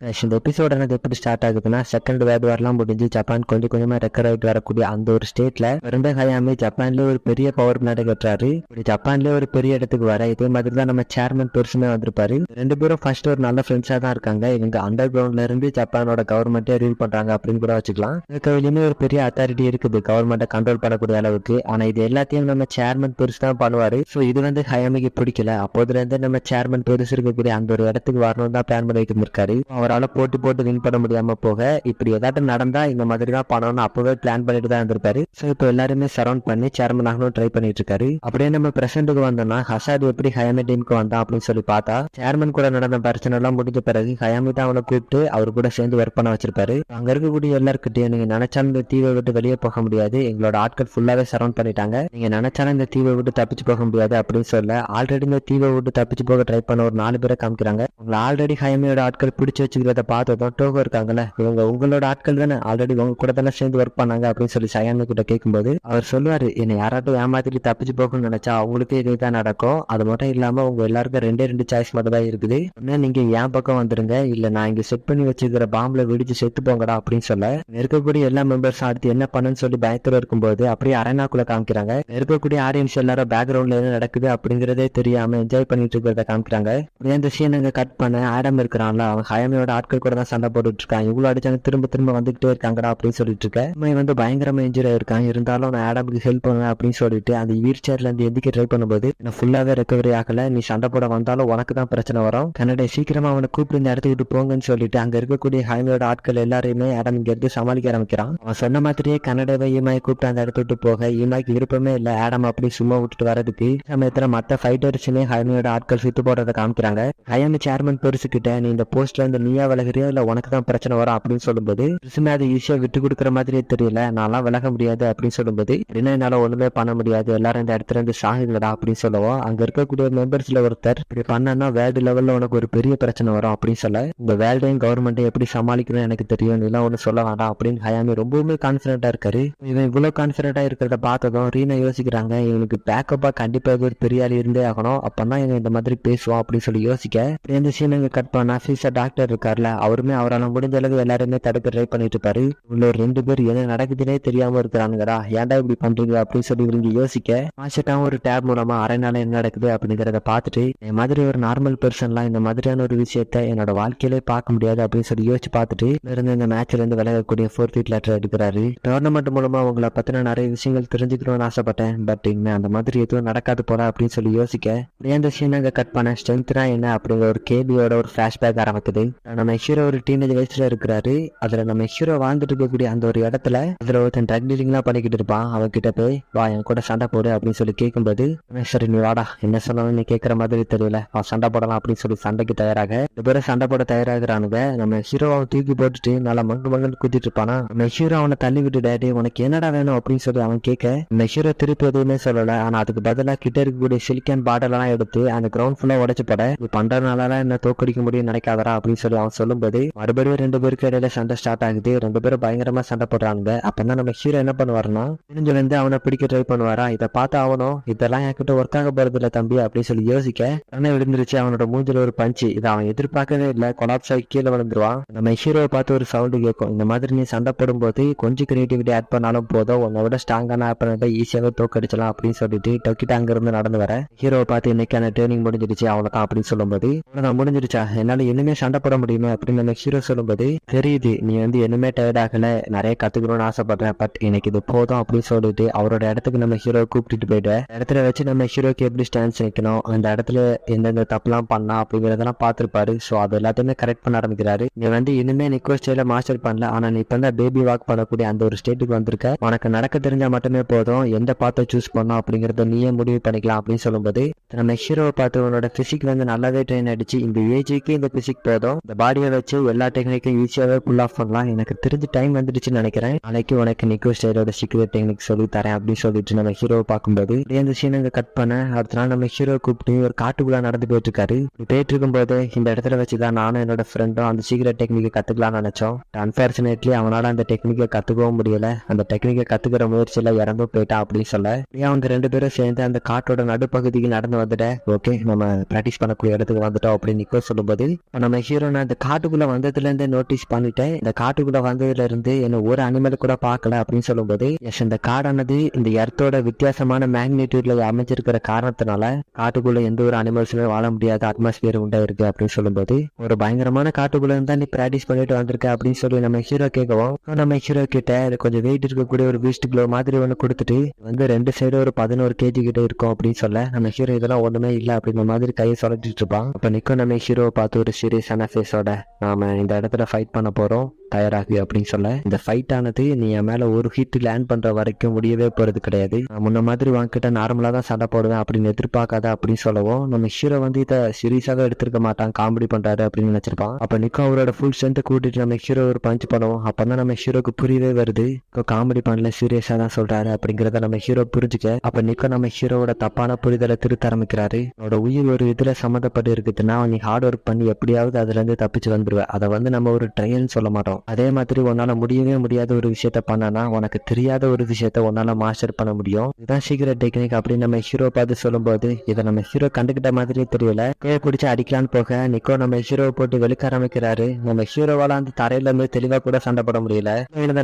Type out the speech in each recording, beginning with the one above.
இந்த எபிசோட் எனக்கு எப்படி ஸ்டார்ட் ஆகுதுன்னா செகண்ட் வேர்ல்டு வார்லாம் முடிஞ்சு ஜப்பான் கொஞ்சம் கொஞ்சமா ரெக்கர் ஆகிட்டு வரக்கூடிய அந்த ஒரு ஸ்டேட்ல ரெண்டு ஹயாமி ஜப்பான்லேயே ஒரு பெரிய பவர் பிளான்ட் கட்டுறாரு. இப்படி ஜப்பான்ல ஒரு பெரிய இடத்துக்கு வர இதே மாதிரி தான் நம்ம சேர்மன் பெருசுமே வந்திருப்பாரு. ரெண்டு பேரும் ஃபர்ஸ்ட் ஒரு நல்ல ஃப்ரெண்ட்ஸாக தான் இருக்காங்க. இவங்க அண்டர் கிரவுண்ட்ல இருந்து ஜப்பானோட கவர்மெண்ட்டே ரீல் பண்றாங்க அப்படின்னு கூட வச்சுக்கலாம். இதுக்கு வெளியுமே ஒரு பெரிய அத்தாரிட்டி இருக்குது. கவர்மெண்ட்டை கண்ட்ரோல் பண்ணக்கூடிய அளவுக்கு. ஆனா இது எல்லாத்தையும் நம்ம சேர்மன் பெருசு தான் பண்ணுவாரு. ஸோ இது வந்து ஹயாமிக்கு பிடிக்கல. அப்போதுல இருந்து நம்ம சேர்மன் பெருசு இருக்கக்கூடிய அந்த ஒரு இடத்துக்கு வரணும் தான் பிளான் பண்ணி அவர் அவரால் போட்டி போட்டு வின் பண்ண முடியாம போக இப்படி ஏதாட்டும் நடந்தா இந்த மாதிரி தான் பண்ணணும்னு அப்பவே பிளான் பண்ணிட்டு தான் இருந்திருப்பாரு. ஸோ இப்போ எல்லாருமே சரௌண்ட் பண்ணி சேர்மன் ஆகணும் ட்ரை பண்ணிட்டு இருக்காரு அப்படியே நம்ம பிரசன்ட்டுக்கு வந்தோம்னா ஹசாத் எப்படி ஹயாமி டீமுக்கு வந்தான் அப்படின்னு சொல்லி பார்த்தா சேர்மன் கூட நடந்த பிரச்சனை எல்லாம் முடிஞ்ச பிறகு ஹயாமி தான் அவனை கூப்பிட்டு அவர் கூட சேர்ந்து ஒர்க் பண்ண வச்சிருப்பாரு. அங்க இருக்கக்கூடிய எல்லாருக்கிட்டையும் நீங்க நினைச்சாலும் இந்த தீவை விட்டு வெளியே போக முடியாது. எங்களோட ஆட்கள் ஃபுல்லாவே சரௌண்ட் பண்ணிட்டாங்க. நீங்க நினைச்சாலும் இந்த தீவை விட்டு தப்பிச்சு போக முடியாது அப்படின்னு சொல்ல ஆல்ரெடி இந்த தீவை விட்டு தப்பிச்சு போக ட்ரை பண்ண ஒரு நாலு பேரை காமிக்கிறாங்க. உங்களை ஆல்ரெடி ஹயாமியோட ஆட்கள் பிடிச்சு வச்சுக்கிறத பார்த்ததும் டோகோ இருக்காங்கல்ல இவங்க உங்களோட ஆட்கள் தானே? ஆல்ரெடி உங்க கூட தானே சேர்ந்து ஒர்க் பண்ணாங்க அப்படின்னு சொல்லி சயாமி கிட்ட கேட்கும்போது அவர் சொல்லுவாரு என்னை யாராட்டும் ஏமாத்திட்டு தப்பிச்சு போகணும்னு நினைச்சா அவங்களுக்கு இதுதான் நடக்கும். அது மட்டும் இல்லாம உங்க எல்லாருக்கும் ரெண்டே ரெண்டு சாய்ஸ் மட்டும் தான் இருக்குது. ஒன்னு நீங்க என் பக்கம் வந்துருங்க. இல்ல நான் இங்க செட் பண்ணி வச்சிருக்கிற பாம்புல வெடிச்சு செத்து போங்கடா அப்படின்னு சொல்ல இங்க இருக்கக்கூடிய எல்லா மெம்பர்ஸ் அடுத்து என்ன பண்ணுன்னு சொல்லி பயத்துல இருக்கும்போது அப்படியே அரேனாக்குள்ள காமிக்கிறாங்க. இங்க இருக்கக்கூடிய ஆடியன்ஸ் எல்லாரும் பேக்ரவுண்ட்ல என்ன நடக்குது அப்படிங்கறதே தெரியாம என்ஜாய் பண்ணிட்டு இருக்கிறத காமிக்கிறாங்க. அப்படியே அந்த சீன் அங்க கட் பண்ண ஆடம் இருக்கிறான்ல அவன் ஹயமையோட ஆட்கள் கூட தான் சண்டை போட்டுட்டு இருக்கான் இவ்வளவு அடிச்சாங்க திரும்ப திரும்ப வந்துகிட்டே இருக்காங்கடா அப்படின்னு சொல்லிட்டு இருக்க இம்மை வந்து பயங்கரமா இன்ஜுரி ஆயிருக்கான். இருந்தாலும் நான் ஆடமுக்கு ஹெல்ப் பண்ணுவேன் அப்படின்னு சொல்லிட்டு அந்த வீல் சேர்ல இருந்து எந்திக்க ட்ரை பண்ணும்போது நான் ஃபுல்லாவே ரெக்கவரி ஆகல. நீ சண்டை போட வந்தாலும் உனக்கு தான் பிரச்சனை வரும். கன்னடை சீக்கிரமா அவனை கூப்பிட்டு இந்த இடத்துக்கு விட்டு போங்கன்னு சொல்லிட்டு அங்க இருக்கக்கூடிய ஹயமையோட ஆட்கள் எல்லாரையுமே ஆடம் இங்க இருந்து சமாளிக்க ஆரம்பிக்கிறான். அவன் சொன்ன மாதிரியே கன்னடாவை ஈமாய் கூப்பிட்டு அந்த இடத்துக்கு போக ஈமாய்க்கு விருப்பமே இல்ல. ஆடம் அப்படி சும்மா விட்டுட்டு வரதுக்கு சமயத்துல மத்த ஃபைட்டர்ஸுமே ஹயமையோட ஆட்கள் சுத்து போடுறத காமிக்கிறாங்க. ஹயமி சேர்மன் பெருசு கிட்ட நீ இந்த போஸ்ட்ல இருந்து நீயா விலகுறியோ இல்ல உனக்கு தான் பிரச்சனை வரும் அப்படின்னு சொல்லும்போது ரிசுமே அதை ஈஸியா விட்டு கொடுக்குற மாதிரியே தெரியல. நான்லாம் விலக முடியாது அப்படின்னு சொல்லும்போது அப்படின்னா என்னால ஒண்ணுமே பண்ண முடியாது. எல்லாரும் இந்த இடத்துல இருந்து சாகுங்கடா அப்படின்னு சொல்லுவோம். அங்க இருக்கக்கூடிய மெம்பர்ஸ்ல ஒருத்தர் இப்படி பண்ணனா வேர்ல்டு லெவல்ல உனக்கு ஒரு பெரிய பிரச்சனை வரும் அப்படின்னு சொல்ல இந்த வேர்ல்டையும் கவர்மெண்ட்டையும் எப்படி சமாளிக்கணும் எனக்கு தெரியும். இதெல்லாம் ஒன்றும் சொல்ல வேண்டாம் அப்படின்னு ஹயாமி ரொம்பவுமே கான்பிடண்டா இருக்காரு. இவன் இவ்வளவு கான்பிடண்டா இருக்கிறத பார்த்ததும் ரீனா யோசிக்கிறாங்க இவனுக்கு பேக்கப்பா கண்டிப்பாக ஒரு பெரிய ஆள் இருந்தே ஆகணும். அப்பதான் இவன் இந்த மாதிரி பேசுவான் அப்படின்னு சொல்லி யோசிக்க இந்த சீன் கட் பண்ணா ஃபீஸாக டாக்டர் இருக்கார்ல அவருமே அவரால் முடிஞ்ச அளவு எல்லாருமே தடுக்க ட்ரை பண்ணிட்டு இருப்பாரு உள்ள ரெண்டு பேர் என்ன நடக்குதுன்னே தெரியாம இருக்கிறானுங்கடா. ஏன்டா இப்படி பண்றீங்க அப்படின்னு சொல்லி இவங்க யோசிக்க மாசட்டாவும் ஒரு டேப் மூலமா அரைநாள என்ன நடக்குது அப்படிங்கறத பார்த்துட்டு என் மாதிரி ஒரு நார்மல் பெர்சன்லாம் இந்த மாதிரியான ஒரு விஷயத்த என்னோட வாழ்க்கையிலே பார்க்க முடியாது அப்படின்னு சொல்லி யோசிச்சு பார்த்துட்டு இருந்து இந்த மேட்ச்ல இருந்து விலகக்கூடிய ஃபோர் ஃபீட் லெட்டர் எடுக்கிறாரு. டோர்னமெண்ட் மூலமா உங்களை பத்தின நிறைய விஷயங்கள் தெரிஞ்சுக்கணும்னு ஆசைப்பட்டேன். பட் இனிமே அந்த மாதிரி எதுவும் நடக்காது போல அப்படின்னு சொல்லி யோசிக்க அப்படியே அந்த சீன் அங்க கட் பண்ண ஸ்ட்ரென்த்னா என்ன அப்படிங்கிற ஒரு கேள்வியோட ஒரு ஃபிளாஷ்பேக் ஆரம்பிக்குது. நம்ம ஹீரோ ஒரு டீனேஜ் வயசுல இருக்கிறாரு. அதுல நம்ம ஹீரோ வாழ்ந்துட்டு இருக்கக்கூடிய அந்த ஒரு இடத்துல அதுல ஒருத்தன் ட்ரக் டீலிங்லாம் பண்ணிக்கிட்டு இருப்பான். அவன் கிட்ட போய் வா என் கூட சண்டை போடு அப்படின்னு சொல்லி கேட்கும்போது சரி நீ வாடா. என்ன சொல்லணும்னு நீ கேட்கற மாதிரி தெரியல. அவன் சண்டை போடலாம் அப்படின்னு சொல்லி சண்டைக்கு தயாராக. ரெண்டு பேரும் சண்டை போட தயாராகிறானுங்க. நம்ம ஹீரோவை அவன் தூக்கி போட்டுட்டு நல்லா மங்கு மங்குன்னு குத்திட்டு இருப்பானா? நம்ம ஹீரோ அவனை தள்ளி விட்டு டேடி உனக்கு என்னடா வேணும்? அப்படின்னு சொல்லி அவன் கேட்க நம்ம ஹீரோ திருப்பி எதுவுமே சொல்லல. ஆனா அதுக்கு பதிலா கிட்ட இருக்கக்கூடிய சிலிக்கன் பாட்டில் எடுத்து அந்த கிரவுண்ட் ஃபுல்லா உடைச்சு போட இது பண்றதுனால என்ன தோக்கடிக்க முடியும் நினைக்காதரா அப்படின்னு சொல்லி அவன் சொல்லும்போது மறுபடியும் ரெண்டு பேருக்கு இடையில சண்டை ஸ்டார்ட் ஆகுது. ரெண்டு பேரும் பயங்கரமா சண்டை போடுறாங்க அப்பதான் நம்ம ஹீரோ என்ன பண்ணுவாருன்னா தெரிஞ்சுல அவனை பிடிக்க ட்ரை பண்ணுவாரா? இதை பார்த்து அவனும் இதெல்லாம் என்கிட்ட ஒர்க் ஆக போறது இல்ல தம்பி அப்படின்னு சொல்லி யோசிக்க கண்ணை விழுந்துருச்சு. அவனோட மூஞ்சில ஒரு பஞ்சு இதை அவன் எதிர்பார்க்கவே இல்ல. கொலாப்ஸ் ஆகி கீழே விழுந்துருவான். நம்ம ஹீரோவை பார்த்து ஒரு சவுண்டு கேட்கும். இந்த மாதிரி நீ சண்டை போடும்போது கொஞ்சம் கிரியேட்டிவிட்டி ஆட் பண்ணாலும் போதும். உன்னை விட ஸ்ட்ராங்கான ஆப்பனட்டை ஈஸியாவே தோக்கடிச்சலாம் அப்படின்னு சொல்லிட்டு டொக்கிட்ட அங்கிருந்து நடந்து வர. ஹீரோவை பார்த்து இன்னைக்கான ட்ரைனிங் முடிஞ்சிருச்சு அவனுக்கு அப்படின்னு சொல்லும்போது நான் முடிஞ்சிருச்சா என்னால இன்னுமே சண்டை போட முடியுமா அப்படின்னு அந்த ஹீரோ சொல்லும்போது தெரியுது நீ வந்து இனிமே டயர்ட் ஆகல நிறைய கத்துக்கணும்னு ஆசைப்படுறேன் பட் எனக்கு இது போதும் அப்படின்னு சொல்லிட்டு அவரோட இடத்துக்கு நம்ம ஹீரோ கூப்பிட்டுட்டு போயிட்டேன் இடத்துல வச்சு நம்ம ஹீரோக்கு எப்படி ஸ்டான்ஸ் நிற்கணும் அந்த இடத்துல எந்தெந்த தப்புலாம் பண்ணா அப்படிங்கறதெல்லாம் பார்த்திருப்பாரு. ஸோ அது எல்லாத்தையுமே கரெக்ட் பண்ண ஆரம்பிக்கிறாரு. நீ வந்து இனிமே நிக்கோ ஸ்டைல மாஸ்டர் பண்ணல ஆனா நீ இப்ப தான் பேபி வாக் பண்ணக்கூடிய அந்த ஒரு ஸ்டேட்டுக்கு வந்திருக்க. உனக்கு நடக்க தெரிஞ்சா மட்டுமே போதும் எந்த பாத்தை சூஸ் பண்ணும் அப்படிங்கறத நீயே முடிவு பண்ணிக்கலாம் அப்படின்னு சொல்லும்போது நம்ம ஹீரோவை பார்த்து உன்னோட பிசிக் வந்து நல்லாவே ட்ரெயின் அடிச்சு இந்த ஏஜுக்கு இந்த பிசிக் போதும் இந்த பாடியை வச்சு எல்லா டெக்னிக்கும் ஈஸியாகவே புல் ஆஃப் பண்ணலாம். எனக்கு தெரிஞ்ச டைம் வந்துடுச்சுன்னு நினைக்கிறேன். நாளைக்கு உனக்கு நிக்கோ ஸ்டைலோட சீக்கிரம் டெக்னிக் சொல்லி தரேன் அப்படின்னு சொல்லிட்டு நம்ம ஹீரோவை பார்க்கும்போது அப்படியே அந்த சீனங்க கட் பண்ண அடுத்த நாள் நம்ம ஹீரோ கூப்பிட்டு ஒரு காட்டுக்குள்ள நடந்து போயிட்டு இருக்காரு போயிட்டு இருக்கும்போது இந்த இடத்துல வச்சுதான் நானும் என்னோட ஃப்ரெண்டும் அந்த சீக்கிரம் டெக்னிக்கை கத்துக்கலாம்னு நினைச்சோம். அன்பார்ச்சுனேட்லி அவனால அந்த டெக்னிக்கை கத்துக்கவும் முடியல. அந்த டெக்னிக்கை கத்துக்கிற முயற்சியில இறந்து போயிட்டான் அப்படின்னு சொல்ல அப்படியே அவங்க ரெண்டு பேரும் சேர்ந்து அந்த காட்டோட நடுப்பகுதிக்கு நடந்து வந்துட்டேன். ஓகே நம்ம பிராக்டிஸ் பண்ணக்கூடிய இடத்துக்கு வந்துட்டோம் அப்படின்னு நிக்கோ சொல்லும்போது நம்ம ஹீரோனா அந்த இந்த காட்டுக்குள்ள வந்ததுலேருந்தே நோட்டீஸ் பண்ணிட்டேன். இந்த காட்டுக்குள்ள வந்ததுல இருந்து என்ன ஒரு அனிமல் கூட பார்க்கல அப்படின்னு சொல்லும்போது எஸ் இந்த காடானது இந்த எர்த்தோட வித்தியாசமான மேக்னிடியூட்ல அமைஞ்சிருக்கிற காரணத்தினால காட்டுக்குள்ள எந்த ஒரு அனிமல்ஸுமே வாழ முடியாத அட்மாஸ்பியர் உண்டா இருக்கு அப்படின்னு சொல்லும்போது ஒரு பயங்கரமான காட்டுக்குள்ள இருந்தா நீ பிராக்டிஸ் பண்ணிட்டு வந்திருக்க அப்படின்னு சொல்லி நம்ம ஹீரோ கேட்கவும் நம்ம ஹீரோ கிட்ட கொஞ்சம் வெயிட் இருக்கக்கூடிய ஒரு வீஸ்ட் கிலோ மாதிரி ஒன்று கொடுத்துட்டு வந்து ரெண்டு சைடு ஒரு பதினோரு கேஜி கிட்ட இருக்கும் அப்படின்னு சொல்ல நம்ம ஹீரோ இதெல்லாம் ஒண்ணுமே இல்லை அப்படிங்கிற மாதிரி கையை சொல்லிட்டு இருப்பான். அப்ப நிக்கோ நம்ம ஹீரோ பார்த்து ஒரு சீரியஸான ஃபேஸோட நாம இந்த இடத்துல ஃபைட் பண்ண போறோம். தயாராகு அப்படின்னு சொல்ல. இந்த ஃபைட் ஆனது நீ என் மேல ஒரு ஹிட் லேண்ட் பண்ற வரைக்கும் முடியவே போறது கிடையாது. முன்ன மாதிரி வாங்கிட்ட நார்மலா தான் சண்டை போடுவேன் அப்படின்னு எதிர்பார்க்காத அப்படின்னு சொல்லவும் நம்ம ஹீரோ வந்து இதை சீரியஸாக எடுத்திருக்க மாட்டான் காமெடி பண்றாரு அப்படின்னு நினைச்சிருப்பான். அப்ப நிக்கோ அவரோட ஃபுல் ஸ்ட்ரென்த் கூட்டிட்டு நம்ம ஹீரோ ஒரு பஞ்ச் பண்ணுவோம். அப்பதான் நம்ம ஹீரோக்கு புரியவே வருது. காமெடி பண்ணல சீரியஸா தான் சொல்றாரு அப்படிங்கறத நம்ம ஹீரோ புரிஞ்சுக்க. அப்ப நிக்கோ நம்ம ஹீரோவோட தப்பான புரிதலை திருத்த ஆரம்பிக்கிறாரு. அவனோட உயிர் ஒரு இதுல சம்மந்தப்பட்டு இருக்குதுன்னா நீ ஹார்ட் ஒர்க் பண்ணி எப்படியாவது அதுல இருந்து தப்பிச்சு வந்துருவேன் அதை வந்து நம்ம ஒரு ட்ரையல்னு சொல்ல மாட்டோம். அதே மாதிரி உன்னால முடியவே முடியாத ஒரு விஷயத்த பண்ணனா உனக்கு தெரியாத ஒரு விஷயத்த உன்னால மாஸ்டர் பண்ண முடியும். இதுதான் சீக்கிரம் டெக்னிக் அப்படின்னு நம்ம ஹீரோ பார்த்து சொல்லும்போது இதை நம்ம ஹீரோ கண்டுகிட்ட மாதிரியே தெரியல. கையை பிடிச்சி அடிக்கலான்னு போக நிக்கோ நம்ம ஹீரோவை போட்டு வெளுக்க ஆரம்பிக்கிறாரு. நம்ம ஹீரோவால அந்த தரையில இருந்து தெளிவா கூட சண்டை போட முடியல.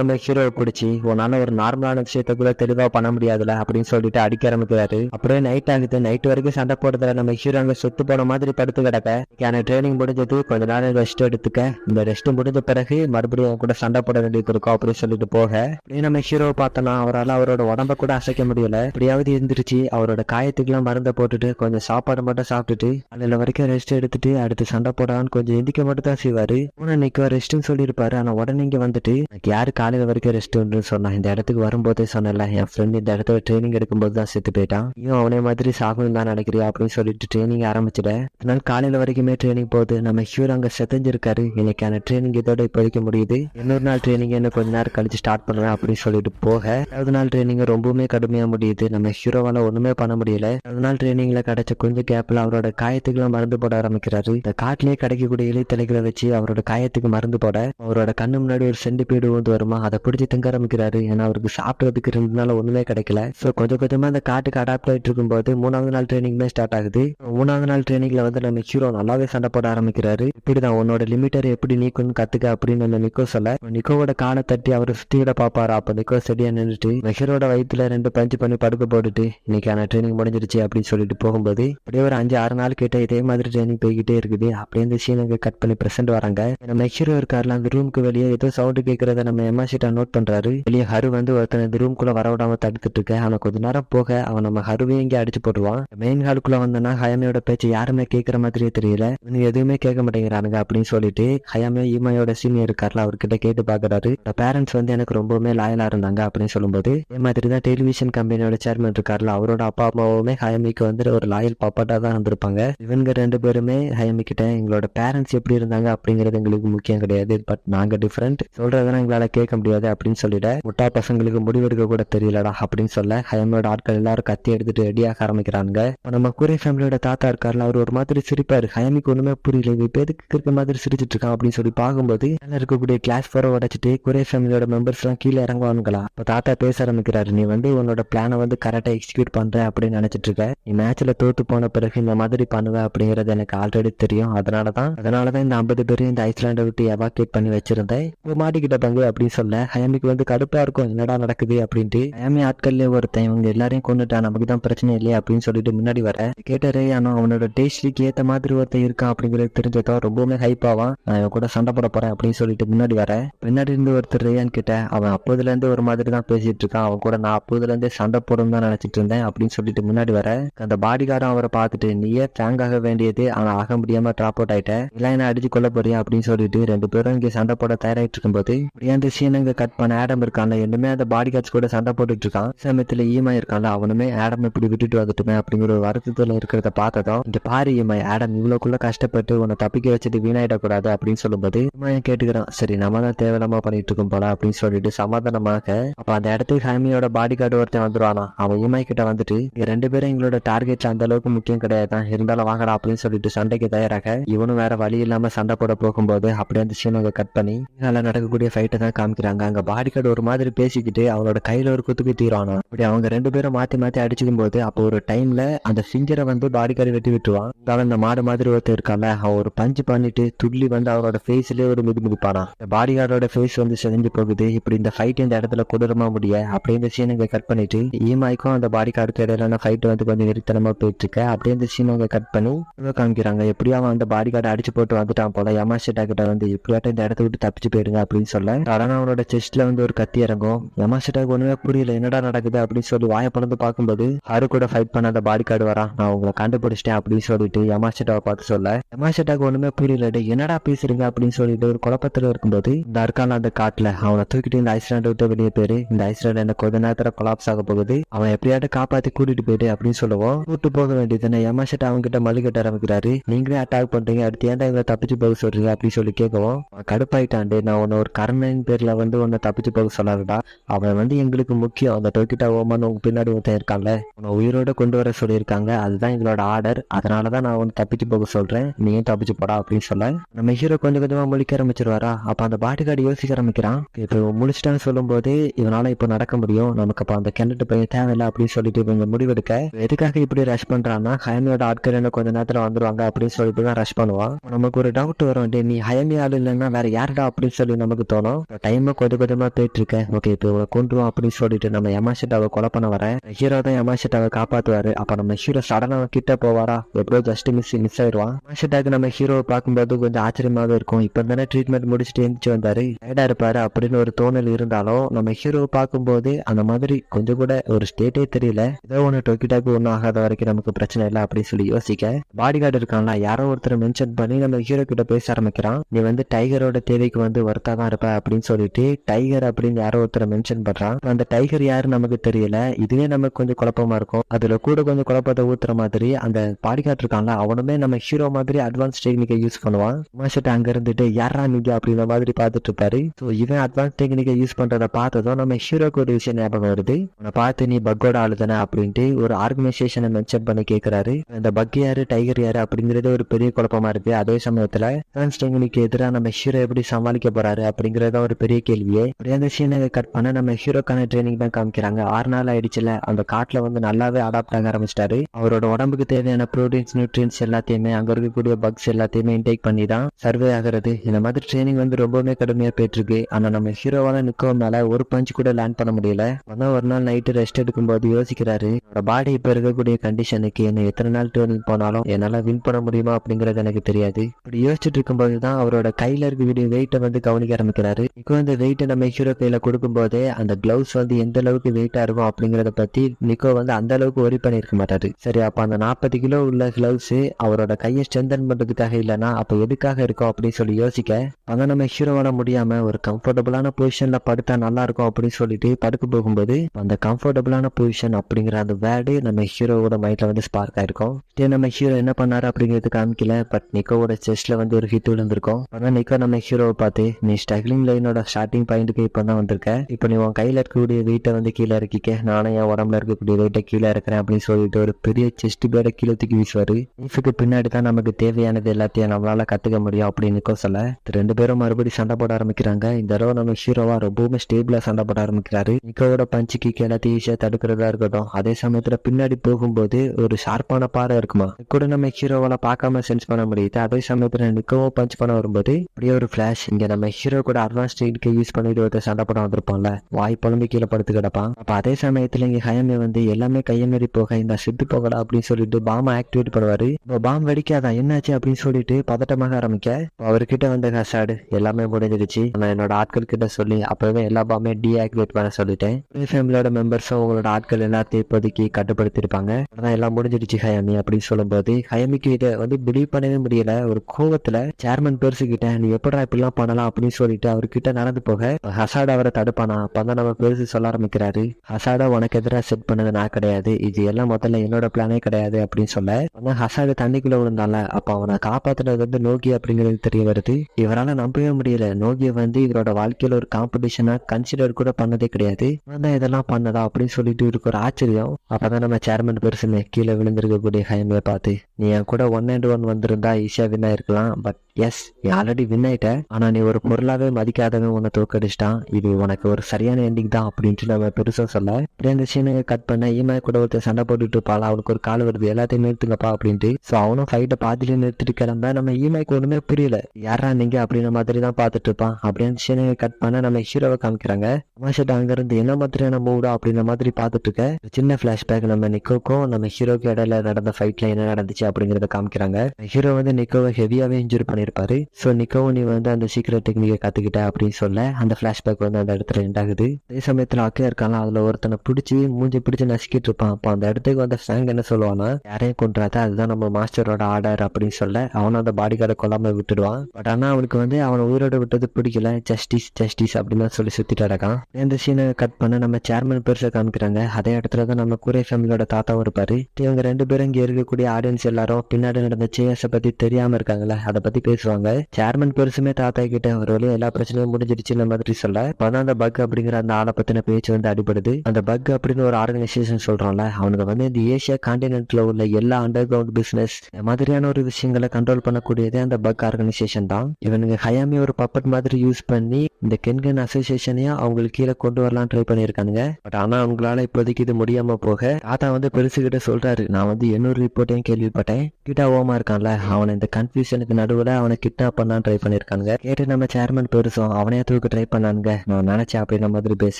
நம்ம ஹீரோவை பிடிச்சி உன்னால ஒரு நார்மலான விஷயத்த கூட தெளிவா பண்ண முடியாதுல அப்படின்னு சொல்லிட்டு அடிக்க ஆரம்பிக்கிறாரு. அப்படியே நைட் ஆகுது. நைட் வரைக்கும் சண்டை போடுறதுல நம்ம ஹீரோ அங்க சொத்து போன மாதிரி படுத்து கிடக்க. எனக்கு ட்ரைனிங் முடிஞ்சது. கொஞ்ச நேரம் ரெஸ்ட் எடுத்துக்க இந்த ரெஸ்ட் முடிந்த பிறகு மறுபடியும் உன் கூட சண்டை போட வேண்டியது இருக்கும் அப்படின்னு சொல்லிட்டு போக. அப்படியே நம்ம ஹீரோவை பார்த்தோம்னா அவரால் அவரோட உடம்ப கூட அசைக்க முடியல. எப்படியாவது இருந்துருச்சு. அவரோட காயத்துக்குலாம் மருந்தை போட்டுட்டு கொஞ்சம் சாப்பாடு மட்டும் சாப்பிட்டுட்டு அதில் வரைக்கும் ரெஸ்ட் எடுத்துட்டு அடுத்து சண்டை போடான்னு கொஞ்சம் எந்திக்க மட்டும் தான் செய்வாரு. பூனை நிற்க ரெஸ்ட்னு சொல்லியிருப்பாரு. ஆனால் உடனே இங்கே வந்துட்டு எனக்கு யாரு காலையில் வரைக்கும் ரெஸ்ட் சொன்னான். இந்த இடத்துக்கு வரும்போதே சொன்னல என் ஃப்ரெண்ட் இந்த இடத்துல ட்ரைனிங் எடுக்கும்போது தான் செத்து போயிட்டான். நீயும் அவனே மாதிரி சாகணும் தான் நினைக்கிறியா? அப்படின்னு சொல்லிட்டு ட்ரைனிங் ஆரம்பிச்சிட அதனால காலையில் வரைக்குமே ட்ரைனிங் போகுது. நம்ம ஹியூர் அங்க செத்தஞ்சிருக்காரு இன்னைக்கான ட்ரைனிங் இதோட இப்போதைக்கு முடியுது. இன்னொரு நாள் ட்ரைனிங் இன்னும் கொஞ்ச நேரம் கழிச்சு ஸ்டார்ட் பண்ணுவேன் அப்படின்னு சொல்லிட்டு போக. ரெண்டாவது நாள் ட்ரைனிங் ரொம்பவுமே கடுமையா முடியுது. நம்ம ஹீரோவால ஒண்ணுமே பண்ண முடியல. ரெண்டு நாள் ட்ரைனிங்ல கிடைச்ச கொஞ்சம் கேப்ல அவரோட காயத்துக்குலாம் மருந்து போட ஆரம்பிக்கிறாரு. இந்த காட்டிலேயே கிடைக்கக்கூடிய இலைத்தலைகளை வச்சு அவரோட காயத்துக்கு மருந்து போட அவரோட கண்ணு முன்னாடி ஒரு சென்டிபீடு வந்து வருமா அதை பிடிச்சி திங்க ஆரம்பிக்கிறாரு. ஏன்னா அவருக்கு சாப்பிட்றதுக்கு ரெண்டு நாள் ஒண்ணுமே கிடைக்கல. ஸோ கொஞ்சம் கொஞ்சமா அந்த காட்டுக்கு அடாப்ட் ஆயிட்டு இருக்கும்போது மூணாவது நாள் ட்ரைனிங்மே ஸ்டார்ட் ஆகுது. மூணாவது நாள் ட்ரைனிங்ல வந்து நம்ம ஹீரோ நல்லாவே சண்டை போட ஆரம்பிக்கிறாரு. இப்படிதான் உன்னோட லிமிட்டர் எப்படி நீக்குன்னு கத்துக்க அப்படின்னு அந்த நிக்கோ சொல்ல. நிக்கோவோட காலை தட்டி அவரை சுத்தியோட பாப்பாரு? அப்ப நிக்கோ செடியா நின்றுட்டு மெஷரோட வயிற்றுல ரெண்டு பஞ்சு பண்ணி படுக்க போட்டுட்டு இன்னைக்கான ட்ரைனிங் முடிஞ்சிருச்சு அப்படின்னு சொல்லிட்டு போகும்போது அப்படியே ஒரு அஞ்சு ஆறு நாள் கிட்ட இதே மாதிரி ட்ரைனிங் போய்கிட்டே இருக்குது. அப்படியே இந்த சீனுக்கு கட் பண்ணி பிரசன்ட் வராங்க. மெஷரோ இருக்காருல அந்த ரூமுக்கு வெளியே ஏதோ சவுண்டு கேட்கறத நம்ம எம்மாசிட்டா நோட் பண்றாரு. வெளியே ஹரு வந்து ஒருத்தன் இந்த ரூம்குள்ள வர விடாம தடுத்துட்டு இருக்க அவன் கொஞ்ச நேரம் போக அவன் நம்ம ஹருவையும் இங்கே அடிச்சு போட்டுருவான். மெயின் ஹாலுக்குள்ள வந்தனா ஹயமையோட பேச்சு யாருமே கேட்கற மாதிரியே தெரியல. இவனுங்க எதுவுமே கேட்க மாட்டேங்கிறானுங்க. அப்படின்னு சொல்லிட்டு ஹயாமே ஈமையோட சீனியர் இருக்கார்ல அவர்கிட்ட கேட்டு பாக்குறாரு. பேரண்ட்ஸ் வந்து எனக்கு ரொம்பவுமே லாயலா இருந்தாங்க அப்படின்னு சொல்லும்போது அதே மாதிரி தான் டெலிவிஷன் கம்பெனியோட சேர்மன் இருக்கார்ல அவரோட அப்பா அம்மாவுமே ஹயமிக்கு வந்து ஒரு லாயல் பாப்பாட்டா தான் இருந்திருப்பாங்க. இவங்க ரெண்டு பேருமே ஹயமி கிட்ட எங்களோட பேரண்ட்ஸ் எப்படி இருந்தாங்க அப்படிங்கிறது எங்களுக்கு முக்கியம் கிடையாது பட் நாங்க டிஃப்ரெண்ட் சொல்றதெல்லாம் எங்களால கேட்க முடியாது அப்படின்னு சொல்லிட முட்டா பசங்களுக்கு முடிவெடுக்க கூட தெரியலடா அப்படின்னு சொல்ல ஹயமியோட ஆட்கள் எல்லாரும் கத்தி எடுத்துட்டு ரெடியாக ஆரம்பிக்கிறாங்க நம்ம கூரை ஃபேமிலியோட தாத்தா இருக்காருல அவர் ஒரு மாதிரி சிரிப்பாரு. ஹயமிக்கு ஒண்ணுமே புரியல இப்ப எதுக்கு இருக்க மாதிரி சிரிச்சிட்டு இருக்கான் அப்படின்னு சொல்லி பார்க்கும்போது மேல இருக்கக்கூடிய கிளாஸ் ஃபோரை உடைச்சிட்டு குறை ஃபேமிலியோட மெம்பர்ஸ் எல்லாம் கீழே இறங்குவானுங்களா? இப்போ தாத்தா பேச ஆரம்பிக்கிறாரு. நீ வந்து உன்னோட பிளானை வந்து கரெக்டாக எக்ஸிக்யூட் பண்ணுற அப்படின்னு நினைச்சிட்டு இருக்க. நீ மேட்ச்சில் தோத்து போன பிறகு இந்த மாதிரி பண்ணுவ அப்படிங்கிறது எனக்கு ஆல்ரெடி தெரியும். அதனால தான் அதனால தான் இந்த ஐம்பது பேரையும் இந்த ஐஸ்லாண்டை விட்டு எவாக்குவேட் பண்ணி வச்சிருந்தேன். இப்போ மாட்டிக்கிட்ட பங்கு அப்படின்னு சொல்ல ஹயாமிக்கு வந்து கடுப்பா இருக்கும். என்னடா நடக்குது? அப்படின்ட்டு ஹயாமி ஆட்கள்லயே ஒருத்தன். இவங்க எல்லாரையும் கொண்டுட்டான் நமக்கு தான் பிரச்சனை இல்லையா? அப்படின்னு சொல்லிட்டு முன்னாடி வர. கேட்ட ரேயானோ அவனோட டேஸ்ட்லிக்கு ஏற்ற மாதிரி ஒருத்தன் இருக்கான் அப்படிங்கிறது தெரிஞ்சதோ ரொம்பவுமே ஹைப் ஆவான் நான் இவன் கூட சண்டை போட போறேன் அப்படின்னு சொல்லிட்டு முன்னாடி வர. பின்னாடி இருந்து ஒருத்தர் ரேயான் கிட்ட அவன் அப்போதுல இருந்து ஒரு மாதிரி தான் பேசிட்டு இருக்கான். அவன் கூட நான் அப்போதுல இருந்தே சண்டை போடணும் தான் நினைச்சிட்டு இருந்தேன் அப்படின்னு சொல்லிட்டு முன்னாடி வர. அந்த பாடிகாரன் அவரை பார்த்துட்டு நீயே ஃபேங்க் ஆக வேண்டியது ஆனா ஆக முடியாம டிராப் அவுட் ஆயிட்டேன் இல்ல என்ன அடிச்சு கொள்ள போறியா? அப்படின்னு சொல்லிட்டு ரெண்டு பேரும் இங்க சண்டை போட தயாராயிட்டு இருக்கும்போது இப்படியே அந்த சீன் அங்க கட் பண்ண ஆடம் இருக்கான்ல இன்னுமே அந்த பாடி கார்ட்ஸ் கூட சண்டை போட்டுட்டு இருக்கான். சமயத்துல ஈமா இருக்கான்ல அவனுமே ஆடம் இப்படி விட்டுட்டு வந்துட்டுமே அப்படிங்கிற ஒரு வருத்தத்துல இருக்கிறத பார்த்ததும் இந்த பாரு ஈமா ஆடம் இவ்வளவுக்குள்ள கஷ்டப்பட்டு உன்னை தப்பிக்க வச்சது வீணாயிடக்கூடாது அப்படின்னு சொல்லும்போது கேட்டுக்கிறான்? சரி நம்ம தான் தேவையில்லாம பண்ணிட்டு இருக்கோம் போல அப்படின்னு சொல்லிட்டு சமாதானமாக அப்ப அந்த இடத்துக்கு ஹாமியோட பாடி கார்டு ஒருத்தன் வந்துருவானா? அவன் இமாய் கிட்ட வந்துட்டு ரெண்டு பேரும் எங்களோட டார்கெட்ல அந்த அளவுக்கு முக்கியம் கிடையாது. இருந்தாலும் வாங்கடா அப்படின்னு சொல்லிட்டு சண்டைக்கு தயாராக இவனும் வேற வழி இல்லாம சண்டை போட போகும்போது அப்படியே அந்த சீனங்க கட் பண்ணி நல்லா நடக்கக்கூடிய ஃபைட்டை தான் காமிக்கிறாங்க. அங்க பாடி கார்டு ஒரு மாதிரி பேசிக்கிட்டு அவனோட கையில ஒரு குத்து தீரானா அப்படி அவங்க ரெண்டு பேரும் மாத்தி மாத்தி அடிச்சுக்கும் போது அப்போ ஒரு டைம்ல அந்த ஃபிங்கரை வந்து பாடி கார்டு வெட்டி விட்டுருவான். இருந்தாலும் இந்த மாடு மாதிரி ஒருத்தர் இருக்கான்ல அவன் ஒரு பஞ்சு பண்ணிட்டு துள்ளி வந்து அவரோட ஃபேஸ்லயே ஒரு மிதி மிதிப்பானா இந்த பாடி கார்டோட ஃபேஸ் வந்து செஞ்சு போகுது. இப்படி இந்த ஃபைட் இந்த இடத்துல கொடூரமா முடிய அப்படியே இந்த சீனுங்க கட் பண்ணிட்டு ஈமாய்க்கும் அந்த பாடி கார்டுக்கு இடையிலான ஃபைட் வந்து கொஞ்சம் நிறுத்தனமா போயிட்டு இருக்க அப்படியே இந்த சீனுங்க கட் பண்ணி காமிக்கிறாங்க எப்படியும் அவன் அந்த பாடி கார்டை அடிச்சு போட்டு வந்துட்டான் போல. யமாஷிட்டா கிட்ட வந்து எப்படியாட்டும் இந்த இடத்த விட்டு தப்பிச்சு போயிடுங்க அப்படின்னு சொல்ல ஆனா அவனோட செஸ்ட்ல வந்து ஒரு கத்தி இறங்கும். யமாஷிட்டாக்கு ஒண்ணுமே புரியல என்னடா நடக்குது? அப்படின்னு சொல்லி வாய பறந்து பார்க்கும்போது ஹரு கூட ஃபைட் பண்ண அந்த பாடி கார்டு வரான். நான் உங்களை கண்டுபிடிச்சிட்டேன் அப்படின்னு சொல்லிட்டு யமாஷிட்டாவை பார்த்து சொல்ல யமாஷிட்டாக்கு ஒண்ணுமே புரியல டேய், என்னடா பேசுறீங்க அப்படின்னு சொல்லிட்டு ஒரு குழப்பத்துல இருக்கும்போது இந்த அந்த காட்டுல அவனை தூக்கிட்டு இந்த ஐஸ்லாண்ட் விட்டு வெளியே போயிரு. இந்த ஐஸ்லாண்ட் என்ன கொஞ்ச நேரத்துல கொலாப்ஸ் ஆக போகுது. அவன் எப்படியாட்டு காப்பாத்தி கூட்டிட்டு போயிடு அப்படின்னு சொல்லுவோம். கூட்டு போக வேண்டியதுன்னு யமாஷிட்டா அவங்க கிட்ட மல்லிகட்ட ஆரம்பிக்கிறாரு. நீங்களே அட்டாக் பண்றீங்க. அடுத்து ஏன்டா இவங்க தப்பிச்சு போக சொல்றீங்க அப்படின்னு சொல்லி கேட்கவும் கடுப்பாயிட்டாண்டு நான் உன்னை ஒரு கர்ணன் பேர்ல வந்து உன்னை தப்பிச்சு போக சொல்லாருடா அவன் வந்து எங்களுக்கு முக்கியம். அந்த டொக்கிட்டா ஓமான் உங்க பின்னாடி ஒருத்தன் இருக்கான்ல. உன்னை உயிரோட கொண்டு வர சொல்லியிருக்காங்க. அதுதான் எங்களோட ஆர்டர் அதனாலதான் நான் உன்னை தப்பிச்சு போக சொல்றேன். நீயும் தப்பிச்சு போடா அப்படின்னு சொல்ல நம்ம ஹீரோ கொஞ்சம் கொஞ்சமா முழிக்க ஆரம்பிச்சிருவாரா? அப்ப அந்த பாட்டுக்காடு யோசிக்க ஆரம்பிக்கிறான். இப்போ முழிச்சிட்டான்னு சொல்லும் போது இவனால இப்போ நடக்க முடியும். நமக்கு அப்ப அந்த கிணட்டு பையன் தேவையில்லை அப்படின்னு சொல்லிட்டு இவங்க முடிவெடுக்க. எதுக்காக இப்படி ரஷ் பண்றான்னா ஹயமியோட ஆட்கள் என்ன கொஞ்ச நேரத்துல வந்துருவாங்க அப்படின்னு சொல்லிட்டு தான் ரஷ் பண்ணுவான். நமக்கு ஒரு டவுட் வரும். டே நீ ஹயமி ஆள் இல்லைன்னா வேற யாருடா அப்படின்னு சொல்லி நமக்கு தோணும். டைம் கொஞ்சம் கொஞ்சமா போயிட்டு இருக்கேன் ஓகே இப்போ இவங்க கொண்டுவோம் அப்படின்னு சொல்லிட்டு நம்ம யமாஷிட்டாவை கொலை பண்ண வரேன் ஹீரோ தான் யமாஷிட்டாவை காப்பாத்துவாரு. அப்ப நம்ம ஹீரோ சடனா கிட்ட போவாரா? எப்படியோ ஜஸ்ட் மிஸ் மிஸ் ஆயிடுவான். யமாஷிட்டாக்கு நம்ம ஹீரோவை பார்க்கும்போது கொஞ்சம் ஆச்சரியமாவே இருக்கும். இப்போ தானே ட்ரீட்மெண்ட் முடிச்சுட்டு எழுந்திரிச்சு வந்தாரு. டயர்டா இருப்பாரு அப்படின்னு ஒரு தோணல் இருந்தாலும் நம்ம ஹீரோவை பார்க்கும்போது அந்த மாதிரி கொஞ்சம் கூட ஒரு ஸ்டேட்டே தெரியல. ஏதோ ஒன்று டொக்கிட்டாக்கு ஒன்றும் ஆகாத வரைக்கும் நமக்கு பிரச்சனை இல்லை அப்படின்னு சொல்லி யோசிக்க. பாடி கார்டு இருக்காங்களா யாரோ ஒருத்தர் மென்ஷன் பண்ணி நம்ம ஹீரோ கிட்ட பேச ஆரம்பிக்கிறான். நீ வந்து டைகரோட தேவைக்கு வந்து ஒர்த்தா தான் இருப்ப அப்படின்னு சொல்லிட்டு டைகர் அப்படின்னு யாரோ ஒருத்தர் மென்ஷன் பண்றான். அந்த டைகர் யாரு நமக்கு தெரியல. இதுவே நமக்கு கொஞ்சம் குழப்பமா இருக்கும். அதுல கூட கொஞ்சம் குழப்பத்தை ஊத்துற மாதிரி அந்த பாடி கார்டு இருக்கான்ல அவனுமே நம்ம ஹீரோ மாதிரி அட்வான்ஸ் டெக்னிக்கை யூஸ் பண்ணுவான். மாஷட் அங்க இருந்துட்டு யாரா நீங்க? அப்படின்ற மாதிரி பார்த்துட்டு இருப்பாரு ஸோ இவன் அட்வான்ஸ் டெக்னிக்கை யூஸ் பண்றத பார்த்ததும் நம்ம ஹீரோக்கு ஒரு விஷயம் ஞாபகம் வருது. உன்னை பார்த்து நீ பக்கோட ஆளுதானே? அப்படின்ட்டு ஒரு ஆர்கனைசேஷனை மென்ஷன் பண்ணி கேட்கிறாரு இந்த பக் யாரு டைகர் யாரு அப்படிங்கறதே ஒரு பெரிய குழப்பமா இருக்கு. அதே சமயத்துல அட்வான்ஸ் டெக்னிக்கு எதிராக நம்ம ஹீரோ எப்படி சமாளிக்க போறாரு அப்படிங்கறத ஒரு பெரிய கேள்வியே. அப்படியே அந்த சீனை கட் பண்ண நம்ம ஹீரோக்கான ட்ரைனிங் தான் காமிக்கிறாங்க. ஆறு நாள் ஆயிடுச்சுல அந்த காட்டுல வந்து நல்லாவே அடாப்ட் ஆக ஆரம்பிச்சிட்டாரு. அவரோட உடம்புக்கு தேவையான ப்ரோட்டீன்ஸ் நியூட்ரியன்ஸ் எல்லாத்தையுமே அங்க இருக்கக்கூடிய பக்ஸ் எல்லாத்தையுமே டேக் பண்ணி தான் சர்வே ஆகுறது. இந்த மாதிரி ட்ரைனிங் வந்து ரொம்பவுமே கடுமையா போயிட்டு இருக்கு ஆனா நம்ம ஹீரோவால நிக்கவனால ஒரு பஞ்ச் கூட லேண்ட் பண்ண முடியல. அதான் ஒரு நாள் நைட்டு ரெஸ்ட் எடுக்கும்போது யோசிக்கிறாரு என்னோட பாடி இப்ப இருக்கக்கூடிய கண்டிஷனுக்கு என்ன எத்தனை நாள் டேர்னிங் போனாலும் என்னால வின் பண்ண முடியுமா? அப்படிங்கறது எனக்கு தெரியாது. இப்படி யோசிச்சுட்டு இருக்கும்போது தான் அவரோட கையில இருக்கக்கூடிய வெயிட்டை வந்து கவனிக்க ஆரம்பிக்கிறாரு. இப்போ அந்த வெயிட்டை நம்ம ஹீரோ கையில கொடுக்கும்போதே அந்த கிளவுஸ் வந்து எந்த அளவுக்கு வெயிட்டா இருக்கும் அப்படிங்கறத பத்தி நிக்கோ வந்து அந்த அளவுக்கு ஒரி பண்ணிருக்க மாட்டாரு. சரி அப்ப அந்த நாற்பது கிலோ உள்ள கிளவுஸ் அவரோட கையை ஸ்ட்ரென்தன் பண்றதுக்காக இல்லைன்னா அப்போ எதுக்காக இருக்கும் அப்படின்னு சொல்லி யோசிக்க ஆனா நம்ம ஹீரோவால முடியாம ஒரு கம்ஃபர்டபுளான பொசிஷன்ல படுத்தா நல்லா இருக்கும் அப்படின்னு சொல்லிட்டு படுக்க போகும்போது அந்த கம்ஃபர்டபுளான பொசிஷன் அப்படிங்கிற அந்த வேர்டு நம்ம ஹீரோவோட மைண்ட்ல வந்து ஸ்பார்க் ஆயிருக்கும். இதே நம்ம ஹீரோ என்ன பண்ணாரு அப்படிங்கிறது காமிக்கல பட் நிக்கோவோட செஸ்ட்ல வந்து ஒரு ஹிட் விழுந்திருக்கும். ஆனா நிக்கோ நம்ம ஹீரோவை பார்த்து நீ ஸ்ட்ரகிளிங் லைனோட ஸ்டார்டிங் பாயிண்ட்டுக்கு இப்போ தான் வந்திருக்க. இப்போ நீ உன் கையில இருக்கக்கூடிய வெயிட்டை வந்து கீழே இறக்கிக்க. நானும் என் உடம்புல இருக்கக்கூடிய வெயிட்டை கீழே இருக்கிறேன் அப்படின்னு சொல்லிட்டு ஒரு பெரிய செஸ்ட் பேட கீழே தூக்கி வீசுவாரு. லைஃபுக்கு பின்னாடி தான் நமக்கு தேவையானது எல்லாத்தையும் நம்மளால கத்துக்க முடியும் அப்படின்னு சொல்ல. ரெண்டு பேரும் மறுபடியும் சண்டை போட ஆரம்பிக்கிறாங்க. இந்த தடவை நம்ம ஹீரோவா ரொம்பவுமே ஸ்டேபிளா சண்டை போட ஆரம்பிக்கிறாரு. நிக்கோவோட பஞ்சுக்கு எல்லாத்தையும் ஈஸியா தடுக்கிறதா இருக்கட்டும். அதே சமயத்துல பின்னாடி போகும்போது ஒரு ஷார்ப்பான பாறை இருக்குமா? கூட நம்ம ஹீரோவால பார்க்காம சென்ஸ் பண்ண முடியுது. அதே சமயத்துல நிக்கோவோ பஞ்ச் பண்ண வரும்போது அப்படியே ஒரு ஃபிளாஷ் இங்க நம்ம ஹீரோ கூட அட்வான்ஸ் டெக்னிக்கை யூஸ் பண்ணிட்டு ஒருத்தர் சண்டை போட வந்திருப்போம்ல வாய் புலம்பி கீழே படுத்து கிடப்பான். அப்ப அதே சமயத்துல இங்க ஹயமே வந்து எல்லாமே கையமேறி போக இந்த சித்து போகடா அப்படின்னு சொல்லிட்டு பாம் ஆக்டிவேட் பண்ணுவாரு. இப்போ பாம் வெடிக்காதான் என்னாச்சு அப்படின்னு சொல்லிட்டு பதட்டமாக ஆரம்பிக்க அவர்கிட்ட வந்த ஹசாடு எல்லாமே முடிஞ்சிடுச்சு. நான் என்னோட ஆட்கள் கிட்ட சொல்லி அப்பவே எல்லா பாமே டீஆக்டிவேட் பண்ண சொல்லிட்டேன். ஃபேமிலியோட மெம்பர்ஸும் உங்களோட ஆட்கள் எல்லாத்தையும் இப்போதைக்கு கட்டுப்படுத்திருப்பாங்க. அதான் எல்லாம் முடிஞ்சிடுச்சு ஹயாமி அப்படின்னு சொல்லும்போது ஹயாமிக்கு இதை வந்து பிலீவ் பண்ணவே முடியல. ஒரு கோவத்துல சேர்மன் பெருசு கிட்ட நீ எப்படா இப்படிலாம் பண்ணலாம்? அப்படின்னு சொல்லிட்டு அவர்கிட்ட நடந்து போக ஹசாட் அவரை தடுப்பானா? அப்பதான் நம்ம பெருசு சொல்ல ஆரம்பிக்கிறாரு. ஹசாடா உனக்கு எதிராக செட் பண்ணது நான் கிடையாது. இது எல்லாம் முதல்ல என்னோட பிளானே கிடையாது அப்படின்னு சொல்ல ஆனா ஹசாடு தண்ணிக்குள்ள விழுந்தால அப்ப அவனை காப்பாத்துறது வந்து நோக்கி அப்படிங்கிறது தெரிய வருது. இவரால நம்பவே முடியல. நோகியை வந்து இவரோட வாழ்க்கையில ஒரு காம்படிஷனா கன்சிடர் கூட பண்ணதே கிடையாது. தான் இதெல்லாம் பண்ணதா அப்படின்னு சொல்லிட்டு இருக்கு ஒரு ஆச்சரியம். அப்பதான் நம்ம சேர்மன் பெருசுமே கீழே விழுந்திருக்கக்கூடிய ஹயமையை பார்த்து நீ என் கூட ஒன் அண்ட் ஒன் வந்திருந்தா ஈஸியா வின் இருக்கலாம் பட் எஸ் நீ ஆல்ரெடி வின் ஆயிட்ட. ஆனா நீ ஒரு பொருளாவே மதிக்காதவன் உன்னை தோக்கடிச்சிட்டான் இது உனக்கு ஒரு சரியான எண்டிங் தான் அப்படின்ட்டு நம்ம பெருசா சொல்ல. அப்படியே அந்த சீனை கட் பண்ண ஈமா கூட ஒருத்தர் சண்டை போட்டுட்டு இருப்பாள் அவனுக்கு ஒரு கால் வருது எல்லாத்தையும் நிறுத்துங்கப்பா அப்படின்ட்டு. சோ அவனும் ஃபைட்டை பாதியில நிறுத்திட்டு கிளம்ப நம்ம ஈமாய்க்கு ஒண்ணுமே புரியல. யாரா நீங்க? அப்படின்ற மாதிரி தான் பார்த்துட்டு இருப்பான். அப்படின்னு சீனை கட் பண்ண நம்ம ஹீரோவை காமிக்கிறாங்க. அமாஷட் அங்க இருந்து என்ன மாதிரியான மூடா அப்படின்ற மாதிரி பார்த்துட்டு இருக்க. சின்ன பிளாஷ்பேக் நம்ம நிக்கோக்கும் நம்ம ஹீரோக்கு இடையில நடந்த ஃபைட்ல என்ன நடந்துச்சு அப்படிங்கறத காமிக்கிறாங்க. ஹீரோ வந்து நிக்கோவை ஹெவியாவே இன்ஜூர் இருப்பாரு. ஸோ நிக்கோ நீ வந்து அந்த சீக்கிரம் டெக்னிக்கை கத்துக்கிட்ட அப்படின்னு சொல்ல அந்த ஃப்ளாஷ்பேக் வந்து அந்த இடத்துல ரெண்டாகுது அதே சமயத்துல அக்கே இருக்கான் அதுல ஒருத்தனை பிடிச்சி மூஞ்சி பிடிச்சி நசுக்கிட்டு இருப்பான். அப்போ அந்த இடத்துக்கு வந்த ஃபேங் என்ன சொல்லுவானா யாரையும் கொண்டாத அதுதான் நம்ம மாஸ்டரோட ஆர்டர் அப்படின்னு சொல்ல அவனும் அந்த பாடி கார்டை கொல்லாம விட்டுடுவான். பட் ஆனா அவனுக்கு வந்து அவனை உயிரோட விட்டது பிடிக்கல. ஜஸ்டிஸ் ஜஸ்டிஸ் அப்படின்னு சொல்லி சுத்திட்டு இருக்கான். இந்த சீனை கட் பண்ண நம்ம சேர்மன் பெருசா காமிக்கிறாங்க. அதே இடத்துல தான் நம்ம கூரை ஃபேமிலியோட தாத்தாவும் இருப்பாரு. இவங்க ரெண்டு பேரும் இங்க இருக்கக்கூடிய ஆடியன்ஸ் எல்லாரும் பின்னாடி நடந்த சேஸை பத்தி தெரியாம இருக்காங்கல்ல அதை பத்தி பேசுவாங்க. சேர்மன் பெருசுமே தாத்தா கிட்ட ஒரு வழியா எல்லா பிரச்சனையும் முடிஞ்சிருச்சுன்ற மாதிரி சொல்ல. அப்பதான் அந்த பக் அப்படிங்கிற அந்த ஆளை பத்தின பேச்சு வந்து அடிபடுது. அந்த பக் அப்படின்னு ஒரு ஆர்கனைசேஷன் சொல்றோம்ல அவனுக்கு வந்து இந்த ஏசியா காண்டினென்ட்ல உள்ள எல்லா அண்டர் கிரவுண்ட் பிசினஸ் மாதிரியான ஒரு விஷயங்களை கண்ட்ரோல் பண்ணக்கூடியதே அந்த பக் ஆர்கனைசேஷன் தான். இவனுங்க ஹயாமி ஒரு பப்பட் மாதிரி யூஸ் பண்ணி இந்த கென்கன் அசோசியேஷனையும் அவங்களுக்கு கீழே கொண்டு வரலாம் ட்ரை பண்ணியிருக்கானுங்க. பட் ஆனா அவங்களால இப்போதைக்கு இது முடியாம போக தாத்தா வந்து பெருசுகிட்ட சொல்றாரு நான் வந்து என்னொரு ரிப்போர்ட்டையும் கேள்விப்பட்டேன். கிட்டா ஓமா இருக்கான்ல அவனை இந்த கன்ஃபியூஷனுக்கு நடுவுல அவனை கிட்னாப் பண்ண ட்ரை பண்ணிருக்காங்க கேட்டு நம்ம சேர்மன் பெருசும் அவனே தூக்க ட்ரை பண்ணானுங்க. நான் நினைச்சேன் அப்படின்ற மாதிரி பேச.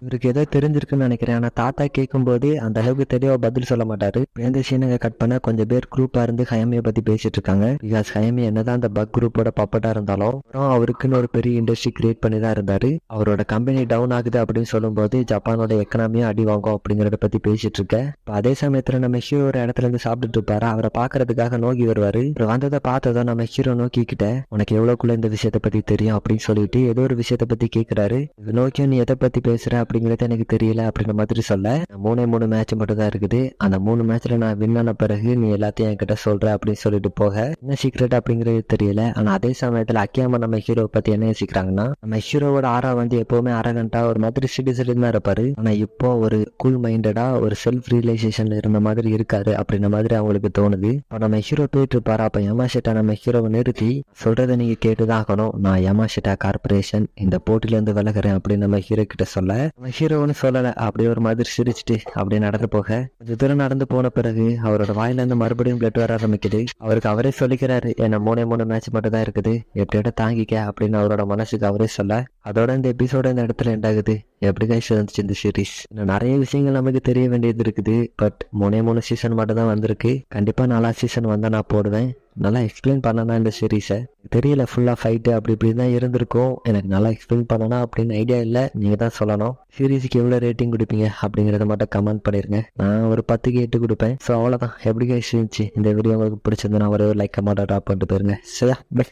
இவருக்கு ஏதோ தெரிஞ்சிருக்குன்னு நினைக்கிறேன். ஆனா தாத்தா கேட்கும் போது அந்த அளவுக்கு தெளிவா பதில் சொல்ல மாட்டாரு. இந்த கட் பண்ண கொஞ்சம் பேர் குரூப்பா இருந்து ஹயமியை பத்தி பேசிட்டு இருக்காங்க. பிகாஸ் ஹயமி என்னதான் அந்த பக் குரூப்போட பப்பட்டா இருந்தாலும் அப்புறம் அவருக்குன்னு ஒரு பெரிய இண்டஸ்ட்ரி கிரியேட் பண்ணி தான் இருந்தாரு. அவரோட கம்பெனி டவுன் ஆகுது அப்படின்னு சொல்லும்போது ஜப்பானோட எக்கனாமியும் அடி வாங்கும் அப்படிங்கறத பத்தி பேசிட்டு இருக்க. அதே சமயத்துல நம்ம ஹீரோ ஒரு இடத்துல இருந்து சாப்பிட்டுட்டு இருப்பாரு? அவரை பாக்குறதுக்காக நோக்கி வருவாரு. வந்ததை பார்த்ததும் நம்ம ஹீரோ கிட்ட உனக்கு எவ்வளவுக்குள்ள இந்த விஷயத்த பத்தி தெரியும்? அப்படின்னு சொல்லிட்டு ஏதோ ஒரு விஷயத்த பத்தி கேக்குறாரு. நோக்கியும் நீ எதை பத்தி பேசுற? அப்படிங்கறது எனக்கு தெரியல அப்படின்ற மாதிரி சொல்ல. மூணே மூணு மேட்ச் மட்டும் தான் இருக்குது. அந்த மூணு மேட்ச்ல நான் வின் ஆன பிறகு நீ எல்லாத்தையும் என்கிட்ட சொல்ற அப்படின்னு சொல்லிட்டு போக. என்ன சீக்ரெட் அப்படிங்கிறது தெரியல. ஆனா அதே சமயத்துல அக்கியாமா நம்ம ஹீரோ பத்தி என்ன யோசிக்கிறாங்கன்னா நம்ம ஹீரோவோட ஆரா வந்து எப்பவுமே அரகண்டா ஒரு மாதிரி சிடிசிடி தான் இருப்பாரு. ஆனா இப்போ ஒரு கூல் மைண்டடா ஒரு செல்ஃப் ரியலைசேஷன்ல இருந்த மாதிரி இருக்காரு அப்படின்ற மாதிரி அவங்களுக்கு தோணுது. அப்ப நம்ம ஹீரோ போயிட்டு இருப்பாரு. அப்ப யமாஷிட்டா நம்ம ஹீரோவை நிறுத்தி சொல்றதை நீங்க கேட்டுதான் ஆகணும். நான் யமாஷிட்டா கார்பரேஷன் இந்த போட்டிலேருந்து இருந்து விலகுறேன் அப்படின்னு நம்ம ஹீரோ கிட்ட சொல்ல. நம்ம ஹீரோன்னு சொல்லல. அப்படியே ஒரு மாதிரி சிரிச்சுட்டு அப்படியே நடந்து போக. கொஞ்ச தூரம் நடந்து போன பிறகு அவரோட வாயில இருந்து மறுபடியும் பிளட் வர ஆரம்பிக்குது. அவருக்கு அவரே சொல்லிக்கிறாரு என்ன மூணே மூணு மேட்ச் மட்டும் தான் இருக்குது எப்படியோட தாங்கிக்க அப்படின்னு அவரோட மனசுக்கு அவரே சொல்ல. அதோட இந்த எபிசோட இந்த இடத்துல எண்டாகுது எப்படி கைஸ் வந்துச்சு இந்த சீரீஸ் இன்னும் நிறைய விஷயங்கள் நமக்கு தெரிய வேண்டியது இருக்குது. பட் மூணே மூணு சீசன் மட்டும் தான் வந்திருக்கு. கண்டிப்பா நாலா சீசன் வந்தா நான் போடுவேன். நல்லா எக்ஸ்பிளைன் பண்ணனா இந்த சீரீஸை தெரியல ஃபுல்லாக ஃபைட்டு அப்படி இப்படி தான் இருந்திருக்கும். எனக்கு நல்லா எக்ஸ்பிளைன் பண்ணனா அப்படின்னு ஐடியா இல்லை. நீங்கள் தான் சொல்லணும். சீரீஸுக்கு எவ்வளோ ரேட்டிங் கொடுப்பீங்க அப்படிங்கிறத மட்டும் கமெண்ட் பண்ணிடுங்க நான் ஒரு பத்துக்கு எட்டு கொடுப்பேன். ஸோ அவ்வளோதான் எப்படி இருந்துச்சு? இந்த வீடியோ உங்களுக்கு பிடிச்சிருந்தா ஒரு லைக் மட்டும் ட்ராப் பண்ணிட்டு போயிருங்க. சரியா பை